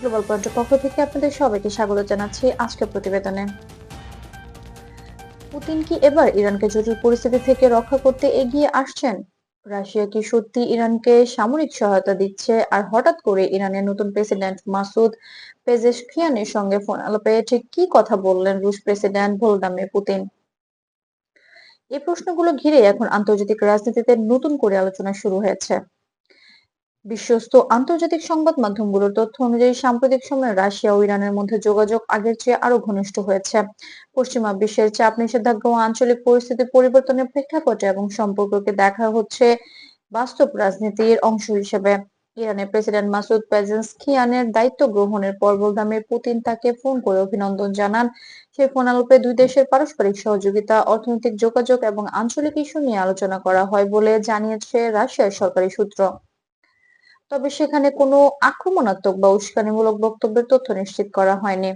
Global পয়েন্টের পক্ষ থেকে আপনাদের সবাইকে স্বাগত জানাচ্ছি আজকের প্রতিবেদনে। পুতিন কি এবার ইরানকে জটিল পরিস্থিতি থেকে রক্ষা করতে এগিয়ে আসছেন? রাশিয়া কি সত্যি ইরানকে সামরিক সহায়তা দিচ্ছে? আর হঠাৎ করে ইরানের নতুন প্রেসিডেন্ট মাসুদ পেজেশকিয়ানের সঙ্গে ফোন আলাপে ঠিক কি কথা বললেন রুশ প্রেসিডেন্ট ভলোদিমির পুতিন? এই প্রশ্নগুলো ঘিরে এখন আন্তর্জাতিক রাজনীতিতে নতুন করে আলোচনা শুরু হয়েছে। বিশ্বস্ত আন্তর্জাতিক সংবাদ মাধ্যমগুলোর তথ্য অনুযায়ী সাম্প্রতিক সময়ে রাশিয়া ও ইরানের মধ্যে যোগাযোগ আগের চেয়ে আরও ঘনিষ্ঠ হয়েছে। পশ্চিমা বিশ্বের চাপ নিষেধাজ্ঞা ও আঞ্চলিক পরিস্থিতি পরিবর্তনের প্রেক্ষাপটে এবং সম্পর্ককে দেখা হচ্ছে বাস্তব রাজনীতির অংশ হিসেবে। ইরানের প্রেসিডেন্ট মাসুদ পেজেন্সকিয়ানের দায়িত্ব গ্রহণের পর ভলোদিমির পুতিন তাকে ফোন করে অভিনন্দন জানান। সেই ফোন আলাপে দুই দেশের পারস্পরিক সহযোগিতা, অর্থনৈতিক যোগাযোগ এবং আঞ্চলিক ইস্যু নিয়ে আলোচনা করা হয় বলে জানিয়েছে রাশিয়ার সরকারি সূত্র। তবে সেখানে কোনো আক্রমণাত্মক বা উস্কানিমূলক বক্তব্যের তথ্য নিশ্চিত করা হয়নি।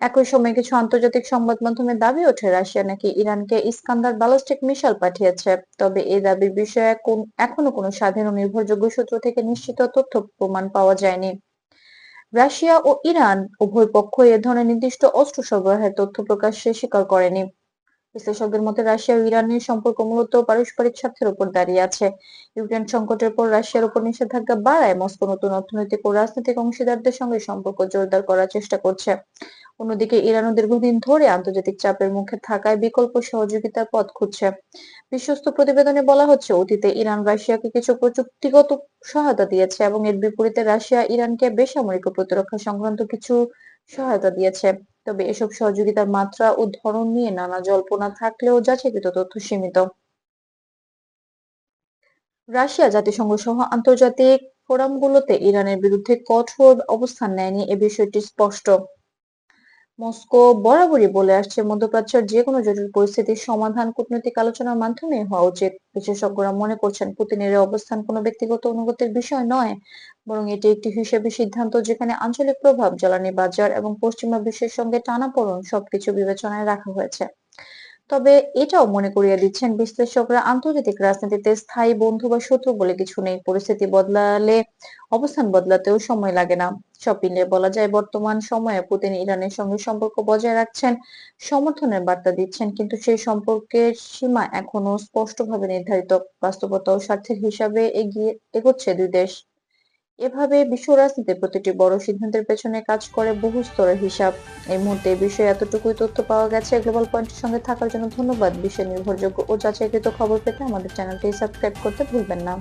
একই সময় কিছু আন্তর্জাতিক সংবাদ মাধ্যমে দাবি ওঠে, রাশিয়া নাকি ইরানকে ইস্কান্দার ব্যালিস্টিক মিসাইল পাঠিয়েছে। তবে এই দাবির বিষয়ে এখনও কোনো স্বাধীন ও নির্ভরযোগ্য সূত্র থেকে নিশ্চিত তথ্য প্রমাণ পাওয়া যায়নি। রাশিয়া ও ইরান উভয় পক্ষই এ ধরনের নির্দিষ্ট অস্ত্র সরবরাহের তথ্য প্রকাশ্যে স্বীকার করেনি। বিশ্লেষকদের মতে, রাশিয়া ও ইরানের সম্পর্ক মূলত পারস্পরিক স্বার্থের উপর দাঁড়িয়ে আছে। ইউক্রেন সংকটের পর রাশিয়ার উপর নিষেধাজ্ঞা বাড়ায়, মস্কো নতুন অর্থনৈতিক ও রাজনৈতিক অংশীদারদের সঙ্গে সম্পর্ক জোরদার করার চেষ্টা করছে। অন্যদিকে ইরানও দীর্ঘদিন ধরে আন্তর্জাতিক চাপের মুখে থাকায় বিকল্প সহযোগিতার পথ খুঁজছে। বিশ্বস্ত প্রতিবেদনে বলা হচ্ছে, অতীতে ইরান রাশিয়াকে কিছু প্রযুক্তিগত সহায়তা দিয়েছে এবং এর বিপরীতে রাশিয়া ইরানকে বেসামরিক ও প্রতিরক্ষা সংক্রান্ত কিছু সহায়তা দিয়েছে। তবে এসব সহযোগিতার মাত্রা ও ধরন নিয়ে নানা জল্পনা থাকলেও যাচাইকৃত তথ্য সীমিত। রাশিয়া জাতিসংঘ সহ আন্তর্জাতিক ফোরামগুলোতে ইরানের বিরুদ্ধে কঠোর অবস্থান নেয়নি এ বিষয়টি স্পষ্ট। মস্কো বরাবরই বলে আসছে, মধ্যপ্রাচ্যের যে কোনো জটিল পরিস্থিতির সমাধান কূটনৈতিক আলোচনার মাধ্যমে হওয়া উচিত। বিশেষজ্ঞরা মনে করছেন, পুতিনের অবস্থান কোনো ব্যক্তিগত অনুগতির বিষয় নয়, বরং এটি একটি হিসেবে সিদ্ধান্ত যেখানে আঞ্চলিক প্রভাব, জ্বালানি বাজার এবং পশ্চিমা বিশ্বের সঙ্গে টানাপোড়ন সবকিছু বিবেচনায় রাখা হয়েছে। তবে এটাও মনে করিয়ে দিচ্ছেন বিশ্লেষকরা, আন্তর্জাতিক রাজনীতিতে স্থায়ী বন্ধু বা শত্রু বলে কিছু নেই। পরিস্থিতি বদলালে, অবস্থান বদলাতেও সময় লাগে না। সব বলা যায়, বর্তমান সময়ে পুতিন ইরানের সঙ্গে সম্পর্ক বজায় রাখছেন, সমর্থনের বার্তা দিচ্ছেন, কিন্তু সেই সম্পর্কের সীমা এখনও স্পষ্টভাবে নির্ধারিত। বাস্তবতা ও স্বার্থের হিসাবে এগিয়ে, এগোচ্ছে দুই দেশ। এভাবে বিশ্ব রাজনীতির প্রতিটি বড় সিদ্ধান্তের পেছনে কাজ করে বহু স্তরের হিসাব। এই মুহূর্তে বিষয়ে এতটুকুই তথ্য পাওয়া গেছে। গ্লোবাল পয়েন্টের সঙ্গে থাকার জন্য ধন্যবাদ। বিশ্বের নির্ভরযোগ্য ও যাচাইকৃত খবর পেতে আমাদের চ্যানেলটি সাবস্ক্রাইব করতে ভুলবেন না।